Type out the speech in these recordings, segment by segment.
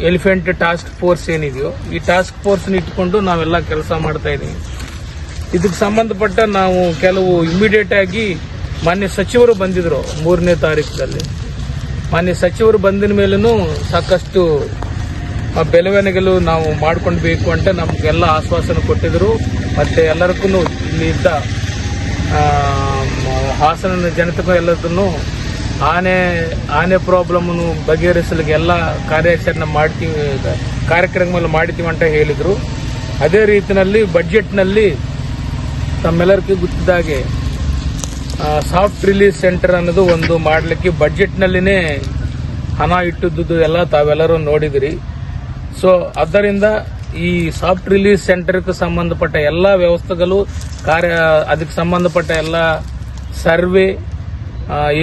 Elephant task force ಏನಿದೆಯೋ ಈ task force ಇಟ್ಕೊಂಡು ನಾವೆಲ್ಲ ಕೆಲಸ ಮಾಡ್ತಾ ಇದೀವಿ ಇದಕ್ಕೆ ಸಂಬಂಧಪಟ್ಟ ನಾವು ಕೆಲವು ಇಮಿಡಿಯೇಟ್ ಆಗಿ ಮಾನ್ಯ ಸಚಿವರು ಬಂದಿದ್ರು ಮೂರನೇ ತಾರೀಕಲ್ಲಿ ಮಾನ್ಯ ಸಚಿವರು ಬಂದಿನ ಮೇಲೂ ಸಾಕಷ್ಟು ಬೆಳವಣಿಗೆಗಳು ನಾವು ಮಾಡ್ಕೊಳ್ಬೇಕು ಅಂತ ನಮಗೆಲ್ಲ ಆಶ್ವಾಸನೆ ಕೊಟ್ಟಿದ್ರು. ಮತ್ತೆ ಎಲ್ಲರಿಗೂ ಇಲ್ಲಿ ಇದ್ದ ಆ, ಮ- ಹಾಸನ ಜನತೆಗೂ ಎಲ್ಲದನ್ನು ಆನೆ ಆನೆ ಪ್ರಾಬ್ಲಮ್ ಬಗೆಹರಿಸಲಿಕ್ಕೆ ಎಲ್ಲ ಕಾರ್ಯಾಚರಣೆ ಮಾಡ್ತೀವಿ, ಕಾರ್ಯಕ್ರಮಗಳು ಮಾಡ್ತೀವಿ ಅಂತ ಹೇಳಿದರು. ಅದೇ ರೀತಿಯಲ್ಲಿ ಬಡ್ಜೆಟ್ನಲ್ಲಿ ತಮ್ಮೆಲ್ಲರಿಗೂ ಗೊತ್ತಿದ್ದಾಗೆ ಸಾಫ್ಟ್ ರಿಲೀಸ್ ಸೆಂಟರ್ ಅನ್ನೋದು ಒಂದು ಮಾಡಲಿಕ್ಕೆ ಬಡ್ಜೆಟ್ನಲ್ಲಿನೇ ಹಣ ಇಟ್ಟಿದ್ದು ಎಲ್ಲ ತಾವೆಲ್ಲರೂ ನೋಡಿದಿರಿ. ಸೊ ಅದರಿಂದ ಈ ಸಾಫ್ಟ್ ರಿಲೀಸ್ ಸೆಂಟರ್ಗೆ ಸಂಬಂಧಪಟ್ಟ ಎಲ್ಲ ವ್ಯವಸ್ಥೆಗಳು ಕಾರ್ಯ, ಅದಕ್ಕೆ ಸಂಬಂಧಪಟ್ಟ ಎಲ್ಲ ಸರ್ವೆ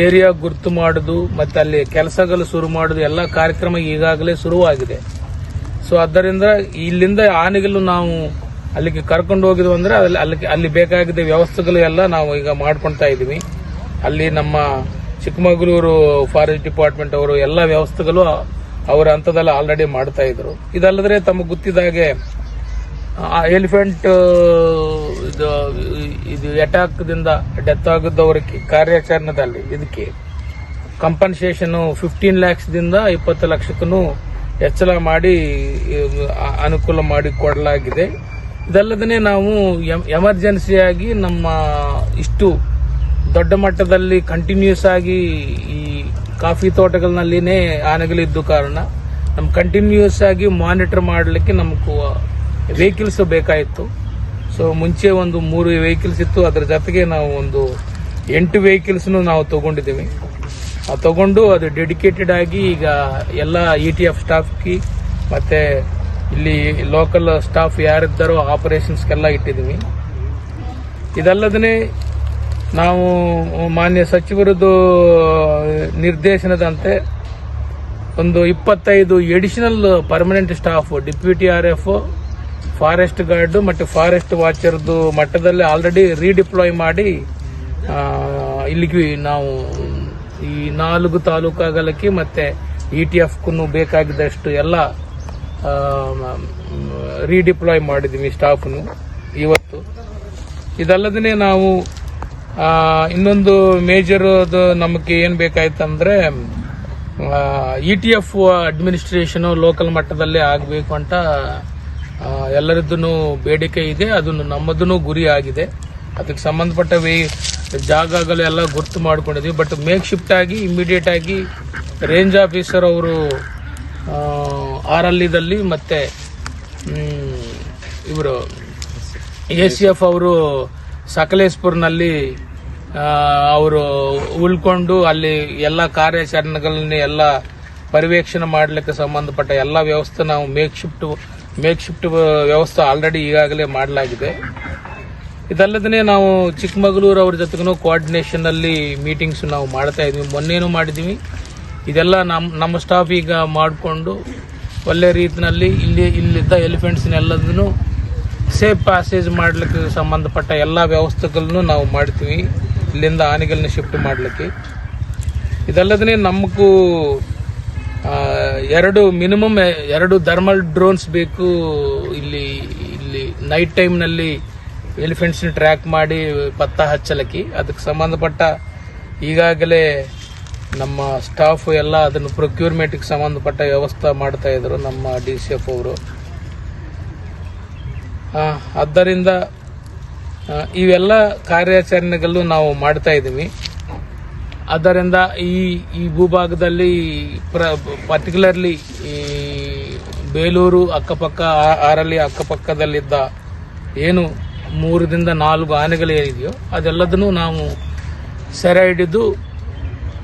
ಏರಿಯಾ ಗುರ್ತು ಮಾಡೋದು, ಮತ್ತೆ ಅಲ್ಲಿ ಕೆಲಸಗಳು ಶುರು ಮಾಡುದು, ಎಲ್ಲ ಕಾರ್ಯಕ್ರಮ ಈಗಾಗಲೇ ಶುರುವಾಗಿದೆ. ಸೊ ಆದ್ದರಿಂದ ಇಲ್ಲಿಂದ ಆನೆಗಳು ನಾವು ಅಲ್ಲಿಗೆ ಕರ್ಕೊಂಡು ಹೋಗಿದ್ವು ಅಂದ್ರೆ ಅಲ್ಲಿ ಅಲ್ಲಿ ಅಲ್ಲಿ ಬೇಕಾಗಿದ್ದ ವ್ಯವಸ್ಥೆಗಳು ಎಲ್ಲ ನಾವು ಈಗ ಮಾಡ್ಕೊಳ್ತಾ ಇದ್ದೀವಿ. ಅಲ್ಲಿ ನಮ್ಮ ಚಿಕ್ಕಮಗಳೂರು ಫಾರೆಸ್ಟ್ ಡಿಪಾರ್ಟ್ಮೆಂಟ್ ಅವರು ಎಲ್ಲ ವ್ಯವಸ್ಥೆಗಳು ಅವರ ಹಂತದಲ್ಲಿ ಆಲ್ರೆಡಿ ಮಾಡ್ತಾ ಇದ್ರು. ಇದಲ್ಲದ್ರೆ ತಮಗೆ ಗೊತ್ತಿದ್ದಾಗೆ ಎಲಿಫೆಂಟ್ ಇದು ಇದು ಅಟ್ಯಾಕ್ದಿಂದ ಡೆತ್ ಆಗಿದ್ದವರ ಕಾರ್ಯಾಚರಣೆದಲ್ಲಿ ಇದಕ್ಕೆ ಕಂಪನ್ಸೇಷನ್ ಫಿಫ್ಟೀನ್ ಲ್ಯಾಕ್ಸ್ ದಿಂದ ಇಪ್ಪತ್ತು ಲಕ್ಷಕ್ಕೂ ಹೆಚ್ಚಳ ಮಾಡಿ ಅನುಕೂಲ ಮಾಡಿ ಕೊಡಲಾಗಿದೆ. ಇದಲ್ಲದೇ ನಾವು ಎಮ್- ಎಮರ್ಜೆನ್ಸಿಯಾಗಿ ನಮ್ಮ ಇಷ್ಟು ದೊಡ್ಡ ಮಟ್ಟದಲ್ಲಿ ಕಂಟಿನ್ಯೂಸ್ ಆಗಿ ಈ ಕಾಫಿ ತೋಟಗಳಲ್ಲಿನೇ ಆನೆಗಳಿದ್ದು ಕಾರಣ ನಮ್ಮ ಕಂಟಿನ್ಯೂಸ್ ಆಗಿ ಮಾನಿಟರ್ ಮಾಡಲಿಕ್ಕೆ ನಮಗೂ ವೆಹಿಕಲ್ಸ್ ಬೇಕಾಯಿತು. ಸೊ ಮುಂಚೆ ಒಂದು ಮೂರು ವೆಹಿಕಲ್ಸ್ ಇತ್ತು. ಅದರ ಜೊತೆಗೆ ನಾವು ಒಂದು ಎಂಟು ವೆಹಿಕಲ್ಸ್ ನಾವು ತಗೊಂಡಿದ್ದೀವಿ. ತಗೊಂಡು ಅದು ಡೆಡಿಕೇಟೆಡ್ ಆಗಿ ಈಗ ಎಲ್ಲ ಇ ಟಿ ಎಫ್ ಸ್ಟಾಫ್ಗೆ ಮತ್ತೆ ಇಲ್ಲಿ ಲೋಕಲ್ ಸ್ಟಾಫ್ ಯಾರಿದ್ದಾರೋ ಆಪರೇಷನ್ಸ್ಗೆಲ್ಲ ಇಟ್ಟಿದ್ದೀವಿ. ಇದಲ್ಲದೇ ನಾವು ಮಾನ್ಯ ಸಚಿವರದ್ದು ನಿರ್ದೇಶನದಂತೆ ಒಂದು ಇಪ್ಪತ್ತೈದು additional permanent staff deputy R F forest guard ಮತ್ತು ಫಾರೆಸ್ಟ್ ವಾಚರ್ದು ಮಟ್ಟದಲ್ಲಿ ಆಲ್ರೆಡಿ ರೀಡಿಪ್ಲಾಯ್ ಮಾಡಿ ಇಲ್ಲಿಗೆ ನಾವು ಈ ನಾಲ್ಕು ತಾಲೂಕಾಗಲಕ್ಕೆ ಮತ್ತೆ ಇ ಟಿ ಎಫ್ಗೂ ಬೇಕಾಗಿದ್ದಷ್ಟು ಎಲ್ಲ ರೀಡಿಪ್ಲಾಯ್ ಮಾಡಿದ್ದೀವಿ ಸ್ಟಾಫ್ನು ಇವತ್ತು. ಇದಲ್ಲದೇ ನಾವು ಇನ್ನೊಂದು ಮೇಜರ್ ಅದು ನಮಗೆ ಏನು ಬೇಕಾಯ್ತಂದ್ರೆ E T F administration local ಮಟ್ಟದಲ್ಲೇ ಆಗಬೇಕು ಅಂತ ಎಲ್ಲರದ್ದು ಬೇಡಿಕೆ ಇದೆ, ಅದನ್ನು ನಮ್ಮದನ್ನು ಗುರಿ ಆಗಿದೆ. ಅದಕ್ಕೆ ಸಂಬಂಧಪಟ್ಟ ವೇ, ಜಾಗಗಳು ಎಲ್ಲ ಗುರ್ತು ಮಾಡ್ಕೊಂಡಿದ್ವಿ. ಬಟ್ ಮೇಕ್ ಶಿಫ್ಟ್ ಆಗಿ ಇಮಿಡಿಯೇಟ್ ಆಗಿ ರೇಂಜ್ ಆಫೀಸರ್ ಅವರು ಆರಲ್ಲಿದಲ್ಲಿ ಮತ್ತೆ ಇವರು ಎ ಸಿ ಎಫ್ ಅವರು ಸಕಲೇಶ್ಪುರ್ನಲ್ಲಿ ಅವರು ಉಳ್ಕೊಂಡು ಅಲ್ಲಿ ಎಲ್ಲ ಕಾರ್ಯಾಚರಣೆಗಳನ್ನ ಎಲ್ಲ ಪರಿವೇಕ್ಷಣೆ ಮಾಡಲಿಕ್ಕೆ ಸಂಬಂಧಪಟ್ಟ ಎಲ್ಲ ವ್ಯವಸ್ಥೆ ನಾವು ಮೇಕ್ ಶಿಫ್ಟ್ ಮೇಕ್ ಶಿಫ್ಟ್ ವ್ಯವಸ್ಥೆ ಆಲ್ರೆಡಿ ಈಗಾಗಲೇ ಮಾಡಲಾಗಿದೆ. ಇದಲ್ಲದೇ ನಾವು ಚಿಕ್ಕಮಗಳೂರು ಅವ್ರ ಜೊತೆಗೂ ಕೋಆರ್ಡಿನೇಷನ್ ಅಲ್ಲಿ ಮೀಟಿಂಗ್ಸ್ ನಾವು ಮಾಡ್ತಾ ಇದ್ದೀವಿ ಮೊನ್ನೆನೂ ಮಾಡಿದ್ವಿ. ಇದೆಲ್ಲ ನಮ್ಮ ನಮ್ಮ ಸ್ಟಾಫ್ ಈಗ ಮಾಡಿಕೊಂಡು ಒಳ್ಳೆ ರೀತಿನಲ್ಲಿ ಇಲ್ಲಿ, ಇಲ್ಲಿದ್ದ ಎಲಿಫೆಂಟ್ಸ್ನೆಲ್ಲದನ್ನು ಸೇಫ್ ಪ್ಯಾಸೇಜ್ ಮಾಡಲಿಕ್ಕೆ ಸಂಬಂಧಪಟ್ಟ ಎಲ್ಲ ವ್ಯವಸ್ಥೆಗಳನ್ನು ನಾವು ಮಾಡ್ತೀವಿ. ಇಲ್ಲಿಂದ ಆನೆಗಳನ್ನ ಶಿಫ್ಟ್ ಮಾಡಲಿಕ್ಕೆ. ಇದಲ್ಲದೇ ನಮಗೂ ಎರಡು ಮಿನಿಮಮ್ ಎರಡು ಥರ್ಮಲ್ ಡ್ರೋನ್ಸ್ ಬೇಕು ಇಲ್ಲಿ ಇಲ್ಲಿ ನೈಟ್ ಟೈಮ್ನಲ್ಲಿ ಎಲಿಫೆಂಟ್ಸ್ನ ಟ್ರ್ಯಾಕ್ ಮಾಡಿ ಪತ್ತ ಹಚ್ಚಲಕ್ಕಿ. ಅದಕ್ಕೆ ಸಂಬಂಧಪಟ್ಟ ಈಗಾಗಲೇ ನಮ್ಮ ಸ್ಟಾಫ್ ಎಲ್ಲ ಅದನ್ನು ಪ್ರೊಕ್ಯೂರ್ಮೆಂಟ್ಗೆ ಸಂಬಂಧಪಟ್ಟ ವ್ಯವಸ್ಥೆ ಮಾಡ್ತಾ ಇದ್ರು ನಮ್ಮ ಡಿ ಸಿ ಎಫ್ ಅವರು. ಆದ್ದರಿಂದ ಇವೆಲ್ಲ ಕಾರ್ಯಾಚರಣೆಗಳು ನಾವು ಮಾಡ್ತಾ ಇದ್ದೀವಿ. ಆದ್ದರಿಂದ ಈ ಈ ಭೂಭಾಗದಲ್ಲಿ ಪರ್ಟಿಕ್ಯುಲರ್ಲಿ ಈ ಬೇಲೂರು ಅಕ್ಕಪಕ್ಕ ಆರಲ್ಲಿ ಅಕ್ಕಪಕ್ಕದಲ್ಲಿದ್ದ ಏನು ಮೂರರಿಂದ ನಾಲ್ಕು ಆನೆಗಳು ಏನಿದೆಯೋ ಅದೆಲ್ಲದನ್ನು ನಾವು ಸೆರೆ ಹಿಡಿದು